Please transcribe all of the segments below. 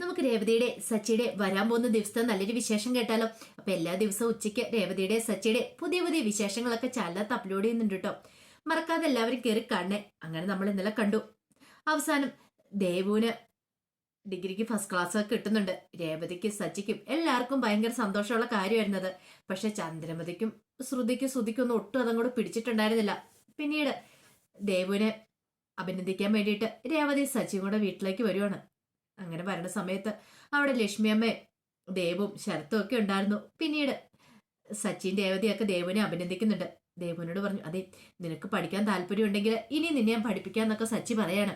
നമുക്ക് രേവതിയുടെ സച്ചിയുടെ വരാൻ പോകുന്ന ദിവസത്തെ നല്ലൊരു വിശേഷം കേട്ടാലോ? അപ്പൊ എല്ലാ ദിവസവും ഉച്ചയ്ക്ക് രേവതിയുടെ സച്ചിയുടെ പുതിയ പുതിയ വിശേഷങ്ങളൊക്കെ ചാനലത്ത് അപ്ലോഡ് ചെയ്യുന്നുണ്ട് കേട്ടോ മറക്കാതെ എല്ലാവരും കയറി കാണണേ. അങ്ങനെ നമ്മൾ ഇന്നലെ കണ്ടു. അവസാനം ദേവുവിന് ഡിഗ്രിക്ക് ഫസ്റ്റ് ക്ലാസ് ഒക്കെ കിട്ടുന്നുണ്ട്. രേവതിക്കും സച്ചിക്കും എല്ലാവർക്കും ഭയങ്കര സന്തോഷമുള്ള കാര്യമായിരുന്നത്. പക്ഷെ ചന്ദ്രമതിക്കും ശ്രുതിക്കും ശ്രുതിക്കും ഒന്നും ഒട്ടും അതങ്ങോട്ട് പിടിച്ചിട്ടുണ്ടായിരുന്നില്ല. പിന്നീട് ദേവുവിനെ അഭിനന്ദിക്കാൻ വേണ്ടിയിട്ട് രേവതി സച്ചിയും കൂടെ വീട്ടിലേക്ക് വരുവാണ്. അങ്ങനെ വരണ സമയത്ത് അവിടെ ലക്ഷ്മിയമ്മ ദേവും ശരത്തും ഒക്കെ ഉണ്ടായിരുന്നു. പിന്നീട് സച്ചിൻ ദേവതയൊക്കെ ദേവനെ അഭിനന്ദിക്കുന്നുണ്ട്. ദേവനോട് പറഞ്ഞു അതെ നിനക്ക് പഠിക്കാൻ താല്പര്യം ഉണ്ടെങ്കിൽ ഇനി നിന്നെ ഞാൻ പഠിപ്പിക്കാം എന്നൊക്കെ സച്ചി പറയാണ്.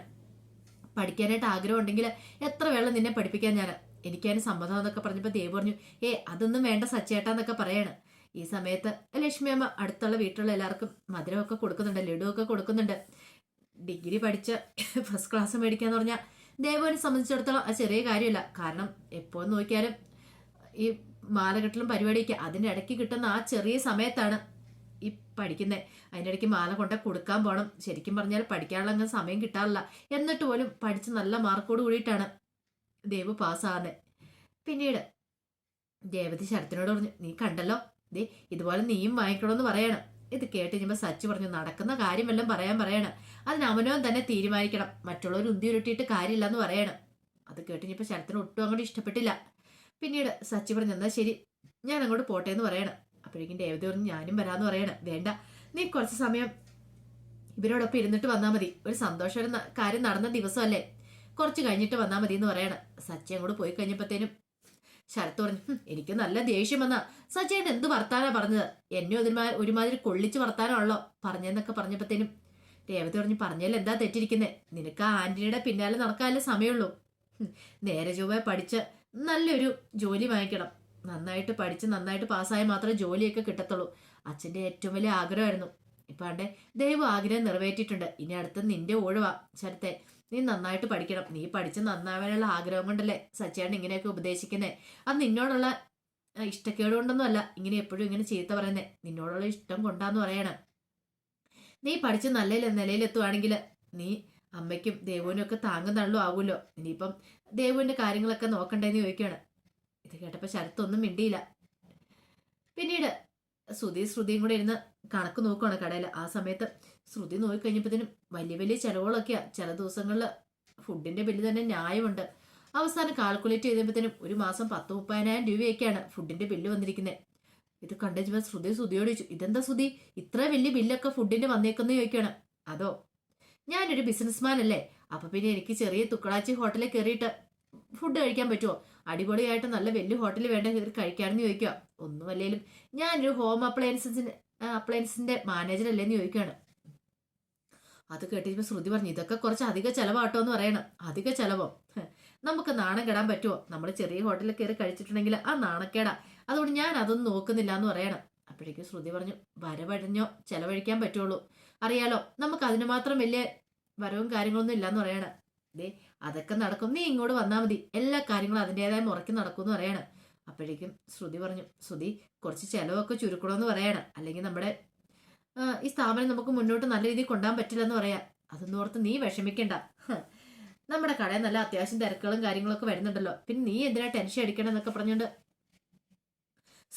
പഠിക്കാനായിട്ട് ആഗ്രഹം ഉണ്ടെങ്കിൽ എത്ര വേണം നിന്നെ പഠിപ്പിക്കാൻ ഞാൻ? എനിക്കതിന് സമ്മതം എന്നൊക്കെ പറഞ്ഞപ്പോൾ ദേവ് പറഞ്ഞു ഏ അതൊന്നും വേണ്ട സച്ചേട്ടാന്നൊക്കെ പറയാണ്. ഈ സമയത്ത് ലക്ഷ്മി അമ്മ അടുത്തുള്ള വീട്ടിലുള്ള എല്ലാവർക്കും മധുരമൊക്കെ കൊടുക്കുന്നുണ്ട് ലഡുവൊക്കെ കൊടുക്കുന്നുണ്ട്. ഡിഗ്രി പഠിച്ച് ഫസ്റ്റ് ക്ലാസ് മേടിക്കാന്ന് പറഞ്ഞാൽ ദേവുവിനെ സംബന്ധിച്ചിടത്തോളം അത് ചെറിയ കാര്യമില്ല. കാരണം എപ്പോൾ നോക്കിയാലും ഈ മാലകെട്ടലും പരിപാടിയൊക്കെ അതിന്റെ ഇടയ്ക്ക് കിട്ടുന്ന ആ ചെറിയ സമയത്താണ് ഈ പഠിക്കുന്നത് അതിന്റെ ഇടയ്ക്ക് മാല കൊണ്ട കൊടുക്കാൻ പോകണം ശരിക്കും പറഞ്ഞാൽ പഠിക്കാനുള്ള സമയം കിട്ടാറില്ല. എന്നിട്ട് പോലും പഠിച്ച് നല്ല മാർക്കോട് കൂടിയിട്ടാണ് ദേവ് പാസ്സാകുന്നത് പിന്നീട് ദേവതി ശരത്തിനോട് പറഞ്ഞു നീ കണ്ടല്ലോ? ദേ ഇതുപോലെ നീയും വാങ്ങിക്കണമെന്ന് പറയണം. ഇത് കേട്ട് കഴിയുമ്പോൾ സച്ച് പറഞ്ഞു നടക്കുന്ന കാര്യമെല്ലാം പറയാൻ പറയണം. അതിന് അവനവൻ തന്നെ തീരുമാനിക്കണം. മറ്റുള്ളവർ ഉന്തി ഉരുട്ടിയിട്ട് കാര്യമില്ല എന്ന് പറയണം. അത് കേട്ട് കഴിഞ്ഞപ്പോൾ ശരത്തിന് ഒട്ടും അങ്ങോട്ട് ഇഷ്ടപ്പെട്ടില്ല. പിന്നീട് സച്ചി പറഞ്ഞു എന്നാൽ ശരി ഞാൻ അങ്ങോട്ട് പോട്ടെ എന്ന് പറയണം. അപ്പോഴേക്കും ദേവത പറഞ്ഞു ഞാനും വരാമെന്ന് പറയണം. വേണ്ട. നീ കുറച്ച് സമയം ഇവരോടൊപ്പം ഇരുന്നിട്ട് വന്നാൽ മതി. ഒരു സന്തോഷം കാര്യം നടന്ന ദിവസമല്ലേ? കുറച്ച് കഴിഞ്ഞിട്ട് വന്നാൽ മതി എന്ന് പറയണം. സച്ചി അങ്ങോട്ട് പോയി കഴിഞ്ഞപ്പോഴത്തേനും ശരത്ത് പറഞ്ഞു എനിക്ക് നല്ല ദേഷ്യം വന്നാ. സച്ചേൻ എന്ത് വർത്താനാ പറഞ്ഞത്? എന്നെ ഒരുമാ ഒരുമാതിരി കൊള്ളിച്ച് വർത്താനാണല്ലോ പറഞ്ഞെന്നൊക്കെ പറഞ്ഞപ്പോഴത്തേനും രേവതി പറഞ്ഞു പറഞ്ഞാൽ എന്താ തെറ്റിരിക്കുന്നേ? നിനക്ക് ആ ആന്റണിയുടെ പിന്നാലെ നടക്കാനല്ലേ സമയമുള്ളൂ. നേരെ ചൊവ്വ പഠിച്ച് നല്ലൊരു ജോലി വാങ്ങിക്കണം. നന്നായിട്ട് പഠിച്ച് നന്നായിട്ട് പാസ്സായാൽ മാത്രമേ ജോലിയൊക്കെ കിട്ടത്തുള്ളൂ. അച്ഛന്റെ ഏറ്റവും വലിയ ആഗ്രഹമായിരുന്നു. ഇപ്പം ദൈവം ആഗ്രഹം നിറവേറ്റിയിട്ടുണ്ട്. ഇനി അടുത്ത് നിന്റെ ഒഴിവാ ശരത്തെ. നീ നന്നായിട്ട് പഠിക്കണം. നീ പഠിച്ച് നന്നാവാനുള്ള ആഗ്രഹം കൊണ്ടല്ലേ സച്ചേട്ടൻ ഇങ്ങനെയൊക്കെ ഉപദേശിക്കുന്നേ. അത് നിന്നോടുള്ള ഇഷ്ടക്കേട് കൊണ്ടൊന്നും അല്ല ഇങ്ങനെ എപ്പോഴും ഇങ്ങനെ ചീത്ത പറയുന്നേ. നിന്നോടുള്ള ഇഷ്ടം കൊണ്ടാന്ന് പറയണം. നീ പഠിച്ച് നല്ല നിലയിലെത്തുവാണെങ്കിൽ നീ അമ്മയ്ക്കും ദേവുവിനും ഒക്കെ താങ്ങും തള്ളും ആകുമല്ലോ ഇനിയിപ്പം ദേവുവിന്റെ കാര്യങ്ങളൊക്കെ നോക്കണ്ടേന്ന് ചോദിക്കുകയാണ് ഇത് കേട്ടപ്പോൾ ശരത്തൊന്നും മിണ്ടിയില്ല. പിന്നീട് ശ്രുതി ശ്രുതിയും കൂടെ ഇരുന്ന് കണക്ക് നോക്കുവാണ് കടയിൽ ആ സമയത്ത് ശ്രുതി നോക്കിക്കഴിഞ്ഞപ്പോഴത്തേനും വലിയ വലിയ ചിലവുകളൊക്കെയാണ് ചില ദിവസങ്ങളിൽ ഫുഡിന്റെ ബില്ല് തന്നെ ന്യായമുണ്ട്. അവസാനം കാൽക്കുലേറ്റ് ചെയ്തപ്പോഴത്തേനും ഒരു മാസം പത്ത് മുപ്പതിനായിരം രൂപയൊക്കെയാണ് ഫുഡിന്റെ ബില്ല് വന്നിരിക്കുന്നത് ഇത് കണ്ടുവച്ചപ്പോൾ ശ്രുതി ശ്രുതിയോട് ചോദിച്ചു ഇതെന്താ ശ്രുതി? ഇത്ര വലിയ ബില്ലൊക്കെ ഫുഡിന്റെ വന്നേക്കുന്ന ചോദിക്കുകയാണ് അതോ ഞാനൊരു ബിസിനസ്മാൻ അല്ലേ? അപ്പൊ പിന്നെ എനിക്ക് ചെറിയ തുക്കളാച്ചി ഹോട്ടലിൽ കയറിയിട്ട് ഫുഡ് കഴിക്കാൻ പറ്റുമോ അടിപൊളിയായിട്ട് നല്ല വലിയ ഹോട്ടലിൽ വേണ്ട കയറി കഴിക്കാമെന്ന് ചോദിക്കുക ഒന്നുമല്ലേലും ഞാനൊരു ഹോം അപ്ലയൻസിന്റെ അപ്ലയൻസിന്റെ മാനേജർ അല്ലേന്ന് ചോദിക്കുകയാണ് അത് കേട്ടിരിക്കുമ്പോൾ ശ്രുതി പറഞ്ഞു ഇതൊക്കെ കുറച്ച് അധിക ചിലവാട്ടോ എന്ന് പറയണം. അധിക ചിലവോ? നമുക്ക് നാണം കെടാൻ പറ്റുമോ നമ്മൾ ചെറിയ ഹോട്ടലിൽ കയറി കഴിച്ചിട്ടുണ്ടെങ്കിൽ ആ നാണക്കേടാ. അതുകൊണ്ട് ഞാൻ അതൊന്നും നോക്കുന്നില്ല എന്ന് പറയണം. അപ്പോഴേക്കും ശ്രുതി പറഞ്ഞു വരവഴിഞ്ഞോ? ചിലവഴിക്കാൻ പറ്റുള്ളൂ. അറിയാലോ നമുക്ക് അതിന് മാത്രം വലിയ വരവും കാര്യങ്ങളൊന്നും ഇല്ലാന്ന് പറയണം. ദേ അതൊക്കെ നടക്കും. നീ ഇങ്ങോട്ട് വന്നാൽ മതി. എല്ലാ കാര്യങ്ങളും അതിന്റെതായ മുറയ്ക്ക് നടക്കും എന്ന് പറയണം. അപ്പോഴേക്കും ശ്രുതി പറഞ്ഞു ശ്രുതി കുറച്ച് ചിലവൊക്കെ ചുരുക്കണമെന്ന് പറയണം. അല്ലെങ്കിൽ നമ്മുടെ ഈ സ്ഥാപനം നമുക്ക് മുന്നോട്ട് നല്ല രീതിയിൽ കൊണ്ടുപോകാൻ പറ്റില്ലെന്ന് പറയാം അതൊന്നും ഓർത്ത് നീ വിഷമിക്കണ്ട. നമ്മുടെ കടയിൽ നല്ല അത്യാവശ്യം തിരക്കുകളും കാര്യങ്ങളൊക്കെ വരുന്നുണ്ടല്ലോ. പിന്നെ നീ എന്തിനാ ടെൻഷൻ അടിക്കണം എന്നൊക്കെ പറഞ്ഞുകൊണ്ട്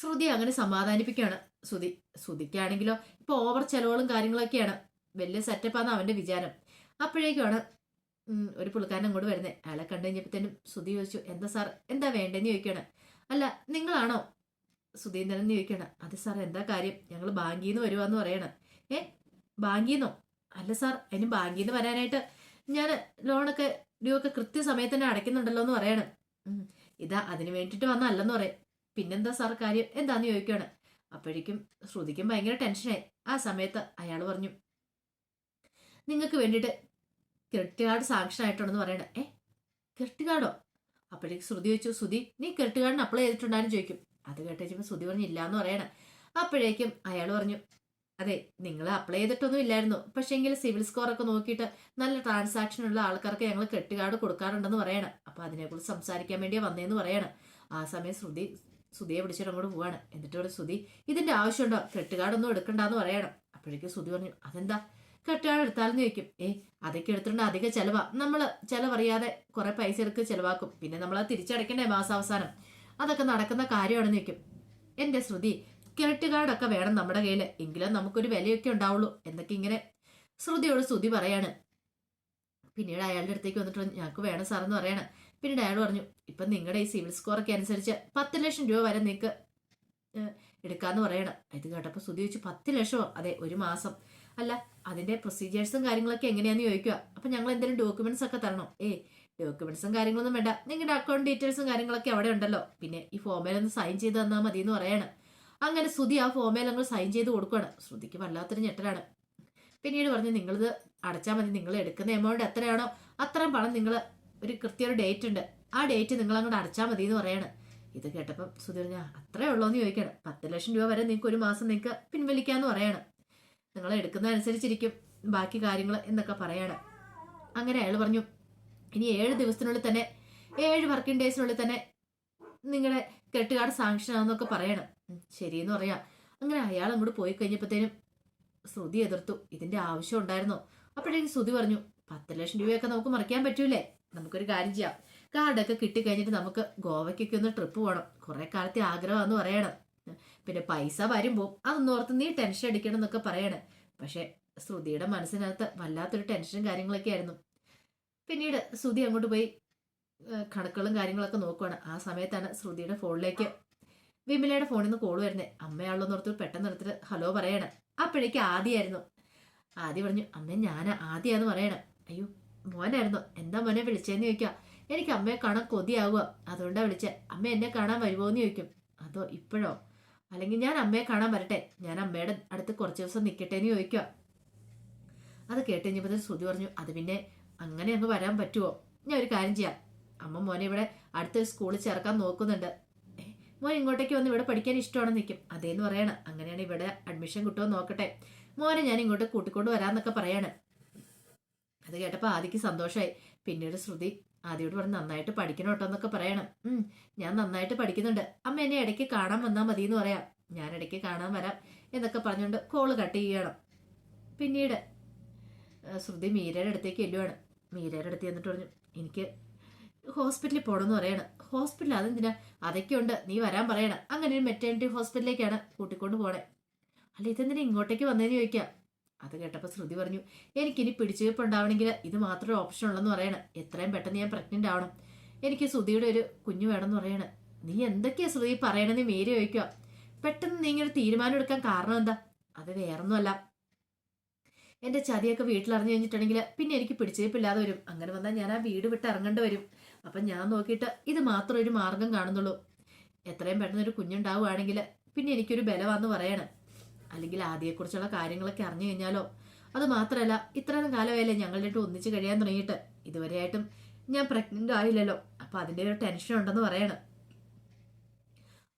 ശ്രുതി അങ്ങനെ സമാധാനിപ്പിക്കുകയാണ്. ശ്രുതി ശ്രുതിക്കാണെങ്കിലോ ഇപ്പൊ ഓവർ ചെലവുകളും കാര്യങ്ങളൊക്കെയാണ്. വലിയ സെറ്റപ്പാണ് അവന്റെ വിചാരം. അപ്പോഴേക്കുമാണ് ഒരു പുള്ളിക്കാരൻ അങ്ങോട്ട് വരുന്നത് അയാളെ കണ്ടു കഴിഞ്ഞപ്പോഴത്തേനും ശ്രുതി ചോദിച്ചു എന്താ സാർ? എന്താ വേണ്ടെന്ന് ചോദിക്കുകയാണ്. അല്ല നിങ്ങളാണോ? സുധീന്ദ്രൻ ചോദിക്കണം അതെ സാർ എന്താ കാര്യം? ഞങ്ങൾ ബാങ്കിൽ നിന്ന് വരുവാന്ന് പറയണം. ഏ ബാങ്കിൽ നിന്നോ അല്ല സാർ അതിന് ബാങ്കിൽ നിന്ന് വരാനായിട്ട് ഞാൻ ലോണൊക്കെ ഡ്യൂ ഒക്കെ കൃത്യസമയത്ത് തന്നെ അടയ്ക്കുന്നുണ്ടല്ലോ എന്ന് പറയണം. ഇതാ അതിന് വേണ്ടിയിട്ട് വന്നല്ലെന്ന് പറയാം. പിന്നെന്താ സാർ കാര്യം? എന്താന്ന് ചോദിക്കുകയാണ്. അപ്പോഴേക്കും ശ്രുതിക്കും ഭയങ്കര ടെൻഷനായി ആ സമയത്ത് അയാൾ പറഞ്ഞു നിങ്ങൾക്ക് വേണ്ടിയിട്ട് ക്രെഡിറ്റ് കാർഡ് സാങ്ഷൻ ആയിട്ടുണ്ടെന്ന് പറയണേ. ഏ ക്രെഡിറ്റ് കാർഡോ അപ്പോഴേക്കും ശ്രുതി ചോദിച്ചു ശ്രുതി നീ ക്രെഡിറ്റ് കാർഡിന് അപ്ലൈ ചെയ്തിട്ടുണ്ടായിരുന്നു ചോദിക്കും. അത് കേട്ടപ്പോൾ ശ്രുതി പറഞ്ഞു ഇല്ല എന്ന് പറയണം. അപ്പോഴേക്കും അയാൾ പറഞ്ഞു അതെ നിങ്ങൾ അപ്ലൈ ചെയ്തിട്ടൊന്നും ഇല്ലായിരുന്നു. പക്ഷേങ്കിൽ സിവിൽ സ്കോറൊക്കെ നോക്കിയിട്ട് നല്ല ട്രാൻസാക്ഷൻ ഉള്ള ആൾക്കാർക്ക് ഞങ്ങൾ കാർഡ് കൊടുക്കാറുണ്ടെന്ന് പറയണം. അപ്പോൾ അതിനെക്കുറിച്ച് സംസാരിക്കാൻ വേണ്ടിയാ വന്നതെന്ന് പറയണം. ആ സമയം ശ്രുതി ശ്രുതിയെ പിടിച്ചിട്ട് അങ്ങോട്ട് പോവാണ്. എന്നിട്ട് പറഞ്ഞു ശ്രുതി ഇതിന്റെ ആവശ്യമുണ്ടോ? ഒന്നും എടുക്കണ്ടെന്ന് പറയണം. അപ്പോഴേക്കും ശ്രുതി പറഞ്ഞു അതെന്താ? കെട്ടുകാട് എടുത്താലെന്ന് ചോദിക്കും. ഏ അതൊക്കെ എടുത്തിട്ടുണ്ട്. അധിക ചെലവാ. നമ്മൾ ചിലവറിയാതെ കുറേ പൈസ എടുക്ക് ചെലവാക്കും. പിന്നെ നമ്മൾ അത് തിരിച്ചടയ്ക്കണ്ടേ മാസാവസാനം? അതൊക്കെ നടക്കുന്ന കാര്യമാണെന്ന് വെക്കും എന്റെ ശ്രുതി കെട്ടുകാടൊക്കെ വേണം നമ്മുടെ കയ്യിൽ എങ്കിലും നമുക്കൊരു വിലയൊക്കെ ഉണ്ടാവുള്ളൂ. എന്നൊക്കെ ഇങ്ങനെ ശ്രുതിയോട് ശ്രുതി പറയാണ്. പിന്നീട് അയാളുടെ അടുത്തേക്ക് വന്നിട്ട് ഞങ്ങൾക്ക് വേണം സാർ എന്ന് പറയണം. പിന്നീട് അയാൾ പറഞ്ഞു ഇപ്പം നിങ്ങളുടെ ഈ സിവിൽ സ്കോറൊക്കെ അനുസരിച്ച് പത്ത് ലക്ഷം രൂപ വരെ നിങ്ങൾക്ക് എടുക്കാന്ന് പറയണം. ഇത് കേട്ടപ്പോൾ ശ്രുതി വെച്ച് പത്ത് ലക്ഷമോ? അതെ ഒരു മാസം. അല്ല അതിന്റെ പ്രൊസീജിയേഴ്സും കാര്യങ്ങളൊക്കെ എങ്ങനെയാന്ന് ചോദിക്കുക അപ്പൊ ഞങ്ങൾ എന്തെങ്കിലും ഡോക്യുമെന്റ്സ് ഒക്കെ തരണോ? ഏ ഡോക്യുമെന്റ്സും കാര്യങ്ങളൊന്നും വേണ്ട. നിങ്ങളുടെ അക്കൗണ്ട് ഡീറ്റെയിൽസും കാര്യങ്ങളൊക്കെ അവിടെ ഉണ്ടല്ലോ. പിന്നെ ഈ ഫോമേലൊന്ന് സൈൻ ചെയ്ത് തന്നാൽ മതി എന്ന് പറയാണ്. അങ്ങനെ ശ്രുതി ആ ഫോമേൽ അങ്ങ് സൈൻ ചെയ്ത് കൊടുക്കുകയാണ് ശ്രുതിക്ക് വല്ലാത്തൊരു ഞെട്ടലാണ്. പിന്നീട് പറഞ്ഞു നിങ്ങളിത് അടച്ചാൽ മതി. നിങ്ങൾ എടുക്കുന്ന എമൗണ്ട് എത്രയാണോ അത്രയും പണം നിങ്ങൾ ഒരു കൃത്യ ഒരു ഡേറ്റ് ഉണ്ട്. ആ ഡേറ്റ് നിങ്ങൾ അങ്ങോട്ട് അടച്ചാൽ മതി എന്ന് പറയാണ്. ഇത് കേട്ടപ്പം ശ്രുതി പറഞ്ഞ അത്രേ ഉള്ളൂ എന്ന് ചോദിക്കണം. പത്ത് ലക്ഷം രൂപ വരെ നിങ്ങൾക്ക് ഒരു മാസം നിങ്ങൾക്ക് പിൻവലിക്കാന്ന് പറയാണ്. നിങ്ങൾ എടുക്കുന്ന അനുസരിച്ചിരിക്കും ബാക്കി കാര്യങ്ങൾ എന്നൊക്കെ പറയാണ്. അങ്ങനെ അയാൾ പറഞ്ഞു ഇനി ഏഴ് ദിവസത്തിനുള്ളിൽ തന്നെ ഏഴ് വർക്കിംഗ് ഡേയ്സിനുള്ളിൽ തന്നെ നിങ്ങളുടെ കാർഡ് സാങ്ഷൻ ആണെന്നൊക്കെ പറയണം. ശരിയെന്ന് പറയാം. അങ്ങനെ അയാൾ അങ്ങോട്ട് പോയി കഴിഞ്ഞപ്പോഴത്തേനും ശ്രുതി എതിർത്തു. ഇതിന്റെ ആവശ്യം ഉണ്ടായിരുന്നോ. അപ്പോഴേക്കും ശ്രുതി പറഞ്ഞു പത്ത് ലക്ഷം രൂപയൊക്കെ നമുക്ക് മറിക്കാൻ പറ്റൂലേ? നമുക്കൊരു കാര്യം ചെയ്യാം. കാർഡൊക്കെ കിട്ടിക്കഴിഞ്ഞിട്ട് നമുക്ക് ഗോവയ്ക്കൊക്കെ ഒന്ന് ട്രിപ്പ് പോകണം. കുറെ കാലത്തെ ആഗ്രഹമാണെന്ന് പറയണം. പിന്നെ പൈസ വരുമ്പോൾ അതൊന്നും ഓർത്ത് നീ ടെൻഷൻ അടിക്കണം എന്നൊക്കെ പറയണം. പക്ഷെ ശ്രുതിയുടെ മനസ്സിനകത്ത് വല്ലാത്തൊരു ടെൻഷനും കാര്യങ്ങളൊക്കെ ആയിരുന്നു. പിന്നീട് ശ്രുതി അങ്ങോട്ട് പോയി കണക്കുകളും കാര്യങ്ങളൊക്കെ നോക്കുവാണ്. ആ സമയത്താണ് ശ്രുതിയുടെ ഫോണിലേക്ക് വിമലയുടെ ഫോണിൽ നിന്ന് കോൾ വരുന്നത് അമ്മയാണല്ലോ എന്നോർത്ത് പെട്ടെന്ന് എടുത്തിട്ട് ഹലോ പറയണം. അപ്പോഴേക്ക് ആദ്യമായിരുന്നു ആദ്യം പറഞ്ഞു അമ്മ ഞാൻ ആദ്യമാന്ന് പറയണം. അയ്യോ മോനായിരുന്നു. എന്താ മോനെ വിളിച്ചതെന്ന് ചോദിക്കുക. എനിക്ക് അമ്മയെ കാണാൻ കൊതിയാവുക. അതുകൊണ്ടാണ് വിളിച്ചത് അമ്മ എന്നെ കാണാൻ വരുമോ എന്ന് ചോദിക്കും. അതോ ഇപ്പോഴോ? അല്ലെങ്കിൽ ഞാൻ അമ്മയെ കാണാൻ വരട്ടെ. ഞാൻ അമ്മയുടെ അടുത്ത് കുറച്ച് ദിവസം നിൽക്കട്ടെ എന്ന് ചോദിക്കുക. അത് കേട്ട് കഴിഞ്ഞപ്പോൾ ശ്രുതി പറഞ്ഞു അത് പിന്നെ അങ്ങനെ അങ്ങ് വരാൻ പറ്റുമോ ഞാൻ ഒരു കാര്യം ചെയ്യാം. അമ്മ മോനെ ഇവിടെ അടുത്ത സ്കൂളിൽ ചേർക്കാൻ നോക്കുന്നുണ്ട്. മോൻ ഇങ്ങോട്ടേക്ക് വന്ന് ഇവിടെ പഠിക്കാൻ ഇഷ്ടമാണെന്ന് നിൽക്കും അതേന്ന് പറയണം. അങ്ങനെയാണ് ഇവിടെ അഡ്മിഷൻ കിട്ടുമോ നോക്കട്ടെ. മോനെ ഞാൻ ഇങ്ങോട്ട് കൂട്ടിക്കൊണ്ട് വരാമെന്നൊക്കെ പറയാണ്. അത് കേട്ടപ്പോൾ ആദിക്ക് സന്തോഷമായി പിന്നീട് ശ്രുതി ആദ്യോട് പറഞ്ഞ് നന്നായിട്ട് പഠിക്കണം കേട്ടോ എന്നൊക്കെ പറയണം. ഞാൻ നന്നായിട്ട് പഠിക്കുന്നുണ്ട്. അമ്മ എന്നെ ഇടയ്ക്ക് കാണാൻ വന്നാൽ മതി എന്ന് പറയാം. ഞാൻ ഇടയ്ക്ക് കാണാൻ വരാം എന്നൊക്കെ പറഞ്ഞുകൊണ്ട് കോൾ കട്ട് ചെയ്യണം. പിന്നീട് ശ്രുതി മീരയുടെ അടുത്തേക്ക് ചെല്ലുവാണ്. മീരയുടെ അടുത്ത് ചെന്നിട്ട് പറഞ്ഞു എനിക്ക് ഹോസ്പിറ്റലിൽ പോകണമെന്ന് പറയണം. ഹോസ്പിറ്റൽ അതെന്തിനാ? അതൊക്കെ ഉണ്ട് നീ വരാൻ പറയണം. അങ്ങനെ ഒരു മെറ്റേണിറ്റി ഹോസ്പിറ്റലിലേക്കാണ് കൂട്ടിക്കൊണ്ട് പോണേ. അല്ല ഇതെന്തിനാ ഇങ്ങോട്ടേക്ക് വന്നതെന്ന് ചോദിക്കാം? അത് കേട്ടപ്പോൾ ശ്രുതി പറഞ്ഞു എനിക്കിനി പിടിച്ചുവെപ്പുണ്ടാവണമെങ്കിൽ ഇത് മാത്രമേ ഓപ്ഷൻ ഉള്ളെന്ന് പറയണം. എത്രയും പെട്ടെന്ന് ഞാൻ പ്രഗ്നന്റ് ആവണം. എനിക്ക് ശ്രുതിയുടെ ഒരു കുഞ്ഞു വേണമെന്ന് പറയണം. നീ എന്തൊക്കെയാ ശ്രുതി പറയണമെന്ന് മേരി ചോദിക്കുക പെട്ടെന്ന് നീ ഇങ്ങനെ തീരുമാനം എടുക്കാൻ കാരണം എന്താ? അത് വേറൊന്നുമല്ല. എന്റെ ചതിയൊക്കെ വീട്ടിലറിഞ്ഞു കഴിഞ്ഞിട്ടുണ്ടെങ്കിൽ പിന്നെ എനിക്ക് പിടിച്ചേപ്പില്ലാതെ വരും. അങ്ങനെ വന്നാൽ ഞാൻ ആ വീട് വിട്ട് ഇറങ്ങേണ്ടി വരും. അപ്പം ഞാൻ നോക്കിയിട്ട് ഇത് മാത്രം ഒരു മാർഗം കാണുന്നുള്ളൂ. എത്രയും പെട്ടെന്ന് ഒരു കുഞ്ഞുണ്ടാവുകയാണെങ്കിൽ പിന്നെ എനിക്കൊരു ബലമാന്ന് പറയണം. അല്ലെങ്കിൽ ആദ്യയെക്കുറിച്ചുള്ള കാര്യങ്ങളൊക്കെ അറിഞ്ഞു കഴിഞ്ഞാലോ? അത് മാത്രമല്ല ഇത്രയും കാലമായല്ലേ ഞങ്ങളുടെ ഒന്നിച്ച് കഴിയാൻ തുടങ്ങിയിട്ട്. ഇതുവരെയായിട്ടും ഞാൻ പ്രഗ്നന്റ് ആയില്ലല്ലോ. അപ്പം അതിന്റെ ഒരു ടെൻഷൻ ഉണ്ടെന്ന് പറയണം.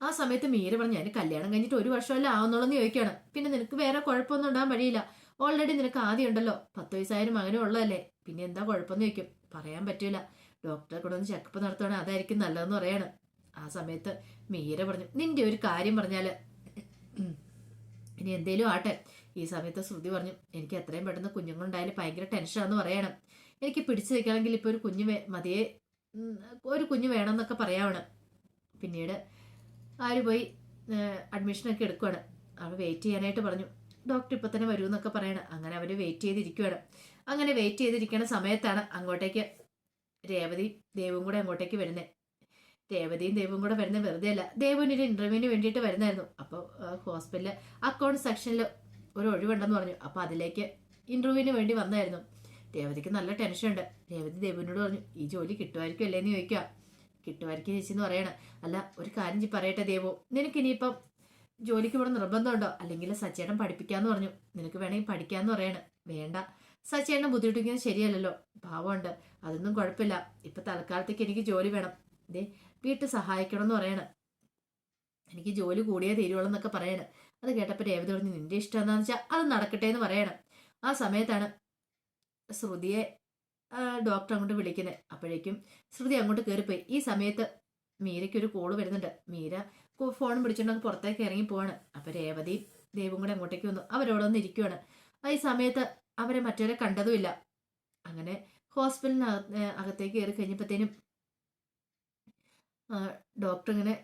ആ സമയത്ത് മീര പറഞ്ഞു ഞാൻ കല്യാണം കഴിഞ്ഞിട്ട് ഒരു വർഷമല്ല ആവുന്നുള്ളൂ എന്ന് ചോദിക്കുകയാണ്. പിന്നെ നിനക്ക് വേറെ കുഴപ്പമൊന്നും ഉണ്ടാകാൻ വഴിയില്ല. ഓൾറെഡി നിനക്ക് ആദ്യം ഉണ്ടല്ലോ. പത്ത് വയസ്സായാലും മകനും ഉള്ളതല്ലേ. പിന്നെ എന്താ കുഴപ്പമെന്ന് ചോദിക്കും. പറയാൻ പറ്റൂല. ഡോക്ടറെ കൂടെ ഒന്ന് ചെക്കപ്പ് നടത്തുവാണെങ്കിൽ അതായിരിക്കും നല്ലതെന്ന് പറയാണ്. ആ സമയത്ത് മീര പറഞ്ഞു നിന്റെ ഒരു കാര്യം പറഞ്ഞാൽ. ഇനി എന്തേലും ആട്ടെ. ഈ സമയത്ത് ശ്രുതി പറഞ്ഞു എനിക്ക് എത്രയും പെട്ടെന്ന് കുഞ്ഞുങ്ങളുണ്ടായാലും ഭയങ്കര ടെൻഷനാന്ന് പറയണം. എനിക്ക് പിടിച്ചു നിൽക്കണമെങ്കിൽ ഇപ്പോൾ ഒരു കുഞ്ഞ് മതിയെ. ഒരു കുഞ്ഞ് വേണമെന്നൊക്കെ പറയാവണ്. പിന്നീട് ആര് പോയി അഡ്മിഷനൊക്കെ എടുക്കുവാണ്. അവൾ വെയിറ്റ് ചെയ്യാനായിട്ട് പറഞ്ഞു. ഡോക്ടർ ഇപ്പം തന്നെ വരൂ എന്നൊക്കെ പറയണം. അങ്ങനെ അവർ വെയിറ്റ് ചെയ്തിരിക്കുകയാണ് അങ്ങനെ വെയിറ്റ് ചെയ്തിരിക്കുന്ന സമയത്താണ് അങ്ങോട്ടേക്ക് രേവതി ദേവും കൂടെ അങ്ങോട്ടേക്ക് വരുന്നത് രേവതിയും ദേവും കൂടെ വരുന്നത് വെറുതെ അല്ല. ദേവന് ഒരു ഇന്റർവ്യൂവിന് വേണ്ടിയിട്ട് വരുന്നായിരുന്നു അപ്പോൾ ഹോസ്പിറ്റലിൽ അക്കൗണ്ട് സെക്ഷനിൽ ഒരു ഒഴിവുണ്ടെന്ന് പറഞ്ഞു. അപ്പോൾ അതിലേക്ക് ഇന്റർവ്യൂവിന് വേണ്ടി വന്നായിരുന്നു രേവതിക്ക് നല്ല ടെൻഷൻ ഉണ്ട്. രേവതി ദേവിനോട് പറഞ്ഞു ഈ ജോലി കിട്ടുമായിരിക്കും അല്ലേന്ന് ചോദിക്കുക കിട്ടുമായിരിക്കും ചേച്ചി എന്ന് പറയണ. അല്ല ഒരു കാര്യം പറയട്ടെ ദേവോ. നിനക്ക് ഇനിയിപ്പം ജോലിക്ക് ഇവിടെ നിർബന്ധമുണ്ടോ? അല്ലെങ്കിൽ സച്ചേട്ടൻ പഠിപ്പിക്കാന്ന് പറഞ്ഞു. നിനക്ക് വേണമെങ്കിൽ പഠിക്കാന്ന് പറയാണ്. വേണ്ട. സച്ചേട്ടനെ ബുദ്ധിമുട്ടിക്കുന്നത് ശരിയല്ലല്ലോ. പാവമുണ്ട്. അതൊന്നും കുഴപ്പമില്ല. ഇപ്പൊ തൽക്കാലത്തേക്ക് എനിക്ക് ജോലി വേണം. ദേ വീട്ടിൽ സഹായിക്കണം എന്ന് പറയണം. എനിക്ക് ജോലി കൂടിയേ തീരുവുള്ളൂ എന്നൊക്കെ അത് കേട്ടപ്പോൾ രേവതി പറഞ്ഞു നിന്റെ ഇഷ്ടം എന്താണെന്ന് വെച്ചാൽ അത് നടക്കട്ടെ എന്ന് പറയണം. ആ സമയത്താണ് ശ്രുതിയെ ഡോക്ടർ അങ്ങോട്ട് വിളിക്കുന്നത് അപ്പോഴേക്കും ശ്രുതി അങ്ങോട്ട് കയറിപ്പോയി ഈ സമയത്ത് മീരയ്ക്ക് ഒരു കോൾ വരുന്നുണ്ട്. മീര പിടിച്ചോണ്ട് അങ്ങ് പുറത്തേക്ക് ഇറങ്ങി പോവാണ്. അപ്പൊ രേവതി ദേവും കൂടെ അങ്ങോട്ടേക്ക് വന്നു. അവരോടൊന്ന് ഇരിക്കുവാണ്. ആ ഈ സമയത്ത് അവരെ മറ്റവരെ കണ്ടതുമില്ല അങ്ങനെ ഹോസ്പിറ്റലിന് അകത്തേക്ക് കയറി കഴിഞ്ഞപ്പോഴത്തേനും ഡോക്ടർ ഇങ്ങനെ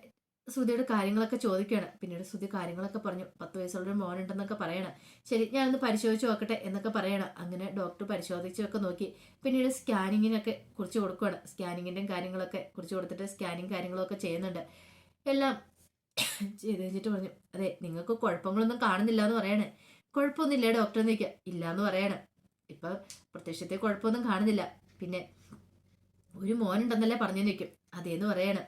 ശ്രുതിയുടെ കാര്യങ്ങളൊക്കെ ചോദിക്കുകയാണ്. പിന്നീട് ശ്രുതി കാര്യങ്ങളൊക്കെ പറഞ്ഞു. പത്ത് വയസ്സുള്ളൊരു മോനുണ്ടെന്നൊക്കെ പറയണം. ശരി ഞാനൊന്ന് പരിശോധിച്ച് നോക്കട്ടെ എന്നൊക്കെ പറയണം. അങ്ങനെ ഡോക്ടർ പരിശോധിച്ചൊക്കെ നോക്കി. പിന്നീട് സ്കാനിങ്ങിനൊക്കെ കുറിച്ച് കൊടുക്കുകയാണ് സ്കാനിങ്ങിന്റെയും കാര്യങ്ങളൊക്കെ കുറിച്ച് കൊടുത്തിട്ട് സ്കാനിങ് കാര്യങ്ങളൊക്കെ ചെയ്യുന്നുണ്ട്. എല്ലാം ചെയ്ത് കഴിഞ്ഞിട്ട് പറഞ്ഞു അതെ നിങ്ങൾക്ക് കുഴപ്പങ്ങളൊന്നും കാണുന്നില്ല എന്ന് പറയണേ. കുഴപ്പമൊന്നുമില്ല ഡോക്ടർ എന്ന് ചോദിക്കുക ഇല്ല എന്ന് പറയണേ. ഇപ്പം പ്രത്യക്ഷത്തെ കുഴപ്പമൊന്നും കാണുന്നില്ല. പിന്നെ ഒരു മോനുണ്ടെന്നല്ലേ പറഞ്ഞു നിൽക്കും അതേന്ന് പറയണം.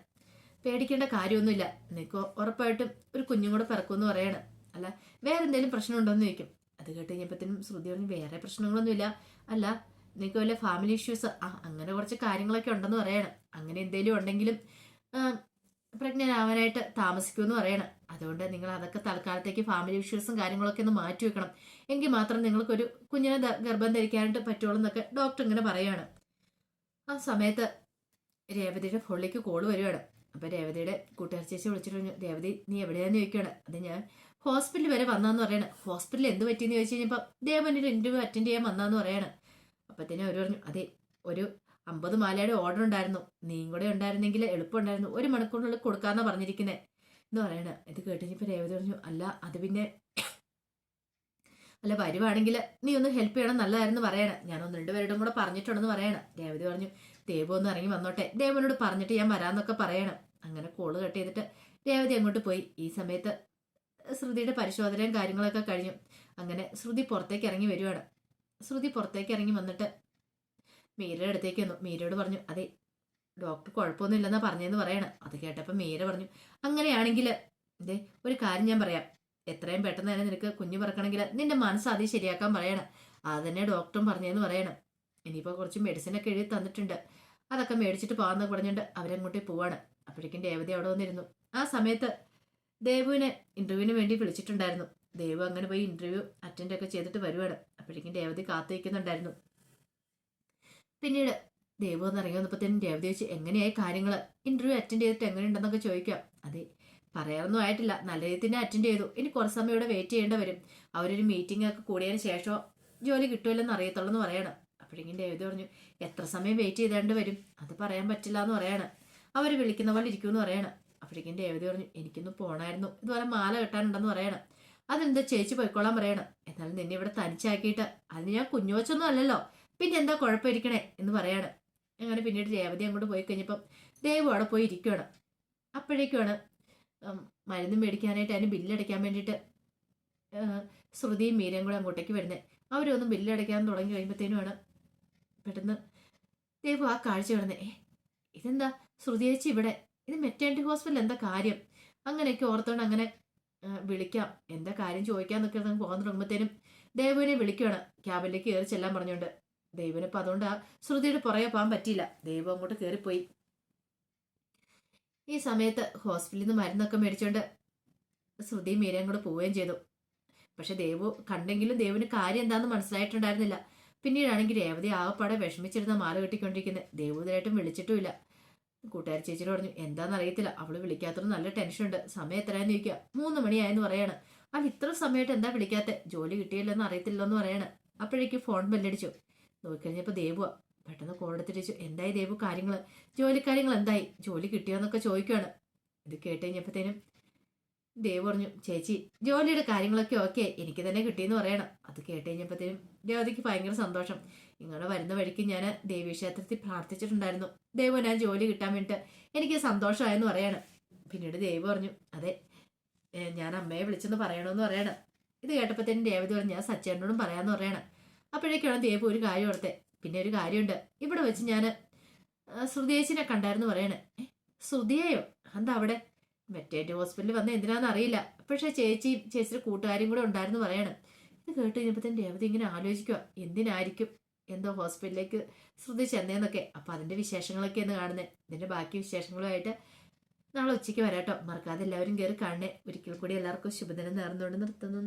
പേടിക്കേണ്ട കാര്യമൊന്നുമില്ല. നിനക്ക് ഉറപ്പായിട്ടും ഒരു കുഞ്ഞും കൂടെ പിറക്കുമെന്ന് പറയാണ്. അല്ല വേറെ എന്തെങ്കിലും പ്രശ്നമുണ്ടോയെന്ന് ചോദിക്കും. അത് കേട്ട് കഴിഞ്ഞപ്പോഴത്തേനും ശ്രുതി പറഞ്ഞു വേറെ പ്രശ്നങ്ങളൊന്നുമില്ല. അല്ല നിനക്ക് വല്ല ഫാമിലി ഇഷ്യൂസ് ആ അങ്ങനെ കുറച്ച് കാര്യങ്ങളൊക്കെ ഉണ്ടെന്ന് പറയണം. അങ്ങനെ എന്തെങ്കിലും ഉണ്ടെങ്കിലും പ്രഗ്നന്റ് ആവാനായിട്ട് താമസിക്കുമെന്ന് പറയണം. അതുകൊണ്ട് നിങ്ങൾ അതൊക്കെ തൽക്കാലത്തേക്ക് ഫാമിലി ഇഷ്യൂസും കാര്യങ്ങളൊക്കെ ഒന്ന് മാറ്റി വെക്കണം. എങ്കിൽ മാത്രം നിങ്ങൾക്കൊരു കുഞ്ഞിനെ ഗർഭം ധരിക്കാനായിട്ട് പറ്റുള്ളൂ എന്നൊക്കെ ഡോക്ടർ ഇങ്ങനെ പറയാണ് ആ സമയത്ത് രേവതിയുടെ ഫോണിലേക്ക് കോൾ വരുവാണ്. അപ്പോൾ രേവതിയുടെ കൂട്ടുകാർ ചേച്ചി വിളിച്ചിട്ട് പറഞ്ഞു രേവതി നീ എവിടെയാന്ന് ചോദിക്കുകയാണ് അത് ഞാൻ ഹോസ്പിറ്റലിൽ വരെ വന്നാന്ന് പറയണം. ഹോസ്പിറ്റലിൽ എന്ത് പറ്റിയെന്ന് ചോദിച്ചു കഴിഞ്ഞപ്പോൾ ദേവനൊരു ഇന്റർവ്യൂ അറ്റൻഡ് ചെയ്യാൻ വന്നാന്ന് പറയാണ്. അപ്പത്തേനും അവർ പറഞ്ഞു അതെ ഒരു അമ്പത് മാലയുടെ ഓർഡർ ഉണ്ടായിരുന്നു. നീയും കൂടെ ഉണ്ടായിരുന്നെങ്കിൽ എളുപ്പമുണ്ടായിരുന്നു. ഒരു മണിക്കൂറിനുള്ളിൽ കൊടുക്കാമെന്നാണ് പറഞ്ഞിരിക്കുന്നത് എന്ന് പറയണ. ഇത് കേട്ടിപ്പോ രേവതി പറഞ്ഞു അല്ല അത് പിന്നെ അല്ല വരുവാണെങ്കിൽ നീ ഒന്ന് ഹെൽപ്പ് ചെയ്യണം നല്ലതായിരുന്നു പറയണം. ഞാൻ ഒന്ന് രണ്ടുപേരോടും കൂടെ പറഞ്ഞിട്ടുണ്ടെന്ന് പറയണം. രേവതി പറഞ്ഞു ദേവു ഒന്ന് ഇറങ്ങി വന്നോട്ടെ. ദേവനോട് പറഞ്ഞിട്ട് ഞാൻ വരാമെന്നൊക്കെ പറയണം. അങ്ങനെ കോൾ കട്ട് ചെയ്തിട്ട് രേവതി അങ്ങോട്ട് പോയി. ഈ സമയത്ത് ശ്രുതിയുടെ പരിശോധനയും കാര്യങ്ങളൊക്കെ കഴിഞ്ഞു. അങ്ങനെ ശ്രുതി പുറത്തേക്ക് ഇറങ്ങി വരുവാണ്. ശ്രുതി പുറത്തേക്ക് ഇറങ്ങി വന്നിട്ട് മീരയുടെ അടുത്തേക്ക് വന്നു മീരയോട് പറഞ്ഞു അതെ ഡോക്ടർ കുഴപ്പമൊന്നുമില്ലെന്നാ പറഞ്ഞതെന്ന് പറയണം. അത് കേട്ടപ്പോൾ മീര പറഞ്ഞു അങ്ങനെയാണെങ്കിൽ ഇതേ ഒരു കാര്യം ഞാൻ പറയാം. എത്രയും പെട്ടെന്ന് തന്നെ നിനക്ക് കുഞ്ഞു പറക്കണമെങ്കിൽ നിന്റെ മനസ്സ് ആദ്യം ശരിയാക്കാൻ പറയണം. അത് തന്നെ ഡോക്ടറും പറഞ്ഞതെന്ന് പറയണം. ഇനിയിപ്പോൾ കുറച്ച് മെഡിസിനൊക്കെ എഴുതി തന്നിട്ടുണ്ട്. അതൊക്കെ മേടിച്ചിട്ട് പോകാമെന്ന് പറഞ്ഞിട്ട് അവരങ്ങോട്ടേ പോവാണ്. അപ്പോഴേക്കും രേവതി അവിടെ വന്നിരുന്നു. ആ സമയത്ത് ദേവുവിനെ ഇന്റർവ്യൂവിന് വേണ്ടി വിളിച്ചിട്ടുണ്ടായിരുന്നു. ദേവു അങ്ങനെ പോയി ഇന്റർവ്യൂ അറ്റൻഡ് ഒക്കെ ചെയ്തിട്ട് വരുവാണ്. അപ്പോഴേക്കും രേവതി കാത്തിരിക്കുന്നുണ്ടായിരുന്നു പിന്നീട് ദേവു എന്ന് വന്നപ്പോഴത്തേനും രേവതി വെച്ച് എങ്ങനെയായി കാര്യങ്ങൾ ഇന്റർവ്യൂ അറ്റൻഡ് ചെയ്തിട്ട് എങ്ങനെയുണ്ടെന്നൊക്കെ ചോദിക്കാം അതെ പറയാറൊന്നും ആയിട്ടില്ല. നല്ല രീതിയിൽ തന്നെ അറ്റൻഡ് ചെയ്തു. ഇനി കുറച്ച് സമയം ഇവിടെ വെയിറ്റ് ചെയ്യേണ്ട വരും. അവരൊരു മീറ്റിംഗ് ഒക്കെ കൂടിയതിന് ശേഷം ജോലി കിട്ടുമല്ലെന്ന് അറിയത്തുള്ളൂ എന്ന് പറയണം. അപ്പോഴെങ്കിലും രേവതി പറഞ്ഞു എത്ര സമയം വെയിറ്റ് ചെയ്തേണ്ടി വരും? അത് പറയാൻ പറ്റില്ല എന്ന് പറയാണ്. അവർ വിളിക്കുന്ന പോലെ ഇരിക്കുമെന്ന് പറയണം. അപ്പോഴേക്കും രേവതി പറഞ്ഞു എനിക്കൊന്ന് പോണായിരുന്നു. ഇതുപോലെ മാല കെട്ടാനുണ്ടെന്ന് പറയണം. അതെന്താ ചേച്ചി പോയിക്കോളാൻ പറയണം. എന്നാലും നിന്നെ ഇവിടെ തനിച്ചാക്കിയിട്ട് അതിന് ഞാൻ കുഞ്ഞുവച്ചൊന്നും അല്ലല്ലോ. പിന്നെ എന്താ കുഴപ്പമിരിക്കണേ എന്ന് പറയാണ്. അങ്ങനെ പിന്നീട് രേവതി അങ്ങോട്ട് പോയി കഴിഞ്ഞപ്പം ദേവു അവിടെ പോയി ഇരിക്കുകയാണ് അപ്പോഴേക്കുമാണ് മരുന്ന് മേടിക്കാനായിട്ട് അതിന് ബില്ലടയ്ക്കാൻ വേണ്ടിയിട്ട് ശ്രുതിയും മീരയും കൂടെ അങ്ങോട്ടേക്ക് വരുന്നത് അവരൊന്നും ബില്ലടയ്ക്കാൻ തുടങ്ങി കഴിയുമ്പോഴത്തേനുമാണ് പെട്ടെന്ന് ദേവു ആ കാഴ്ച കിടന്നത് ഏ ഇതെന്താ ശ്രുതി ചേച്ചി ഇവിടെ? ഇത് മെറ്റേണിറ്റി ഹോസ്പിറ്റൽ എന്താ കാര്യം? അങ്ങനെയൊക്കെ ഓർത്തോണ്ട് അങ്ങനെ വിളിക്കാം. എന്താ കാര്യം ചോദിക്കാന്നൊക്കെ പോകാൻ തുടങ്ങുമ്പോഴത്തേനും ദേവുവിനെ വിളിക്കുകയാണ് ക്യാബിലേക്ക് കയറി ചെല്ലാൻ പറഞ്ഞുകൊണ്ട്. ദൈവനിപ്പോൾ അതുകൊണ്ട് ആ ശ്രുതിയുടെ പുറകെ പോകാൻ പറ്റിയില്ല. ദൈവം അങ്ങോട്ട് കയറിപ്പോയി ഈ സമയത്ത് ഹോസ്പിറ്റലിൽ നിന്ന് മരുന്നൊക്കെ മേടിച്ചുകൊണ്ട് ശ്രുതി മീരയും അങ്ങോട്ട് പോവുകയും ചെയ്തു. പക്ഷെ ദേവു കണ്ടെങ്കിലും ദേവിന് കാര്യം എന്താണെന്ന് മനസ്സിലായിട്ടുണ്ടായിരുന്നില്ല. പിന്നീടാണെങ്കിൽ രേവതി ആകപ്പാടെ വിഷമിച്ചിരുന്ന മാല കെട്ടിക്കൊണ്ടിരിക്കുന്നത് ദേവൂതരായിട്ടും വിളിച്ചിട്ടുമില്ല. കൂട്ടുകാരി ചേച്ചി പറഞ്ഞു എന്താണെന്ന് അറിയത്തില്ല അവൾ വിളിക്കാത്തത് നല്ല ടെൻഷൻ ഉണ്ട്. സമയം എത്രയാന്ന് ചോദിക്കുക. മൂന്ന് മണിയായെന്ന് പറയാണ്. അല്ല ഇത്ര സമയമായിട്ട് എന്താ വിളിക്കാത്ത? ജോലി കിട്ടിയില്ലെന്ന് അറിയത്തില്ലെന്ന് പറയാണ്. അപ്പോഴേക്കും ഫോൺ ബെല്ലടിച്ചു നോക്കിക്കഴിഞ്ഞപ്പോൾ ദേവുവാ. പെട്ടെന്ന് കോളെടുത്തിരിച്ചു എന്തായി ദേവു കാര്യങ്ങൾ ജോലിക്കാര്യങ്ങൾ എന്തായി? ജോലി കിട്ടിയോന്നൊക്കെ ചോദിക്കുവാണ്. ഇത് കേട്ട് കഴിഞ്ഞപ്പോഴത്തേനും ദേവ് പറഞ്ഞു ചേച്ചി ജോലിയുടെ കാര്യങ്ങളൊക്കെ ഓക്കെ എനിക്ക് തന്നെ കിട്ടിയെന്ന് പറയണം. അത് കേട്ട് കഴിഞ്ഞപ്പോഴത്തേനും ദേവതയ്ക്ക് ഭയങ്കര സന്തോഷം. ഇങ്ങനെ വരുന്ന വഴിക്ക് ഞാൻ ദേവി ക്ഷേത്രത്തിൽ പ്രാർത്ഥിച്ചിട്ടുണ്ടായിരുന്നു. ദേവ് ഞാൻ ജോലി കിട്ടാൻ വേണ്ടിയിട്ട് എനിക്ക് സന്തോഷമായെന്ന് പറയാണ്. പിന്നീട് ദേവ് പറഞ്ഞു അതെ ഞാൻ അമ്മയെ വിളിച്ചെന്ന് പറയണമെന്ന് പറയണം. ഇത് കേട്ടപ്പോഴത്തേനും ദേവതി പറഞ്ഞു ഞാൻ സച്ചേട്ടനോടും പറയാമെന്ന് പറയണം. അപ്പോഴേക്കാണ് ദേവ് ഒരു കാര്യം ഓർത്തെ. പിന്നെ ഒരു കാര്യമുണ്ട്. ഇവിടെ വെച്ച് ഞാൻ ശ്രുതിയേച്ചിനെ കണ്ടായിരുന്നു പറയണേ. ശ്രുതിയെയോ? എന്താ അവിടെ? മെറ്റേറ്റ് ഹോസ്പിറ്റലിൽ വന്ന എന്തിനാന്ന് അറിയില്ല. പക്ഷെ ചേച്ചിയും ചേച്ചിയുടെ കൂട്ടുകാരും കൂടെ ഉണ്ടായിരുന്നു പറയണം. ഇത് കേട്ട് കഴിഞ്ഞപ്പോൾ തന്നെ രേവതി ഇങ്ങനെ ആലോചിക്കുക എന്തിനായിരിക്കും? എന്തോ ഹോസ്പിറ്റലിലേക്ക് ശ്രുതി ചെന്നേന്നൊക്കെ. അപ്പം അതിന്റെ എന്ന് കാണുന്നത് ഇതിന്റെ ബാക്കി വിശേഷങ്ങളുമായിട്ട് നാളെ ഉച്ചയ്ക്ക് വരാട്ടോ. മറക്കാതെ എല്ലാവരും കയറി കാണണേ. ഒരിക്കൽ കൂടി എല്ലാവർക്കും ശുഭദിനം നേർന്നുകൊണ്ട് നിർത്തുന്നു.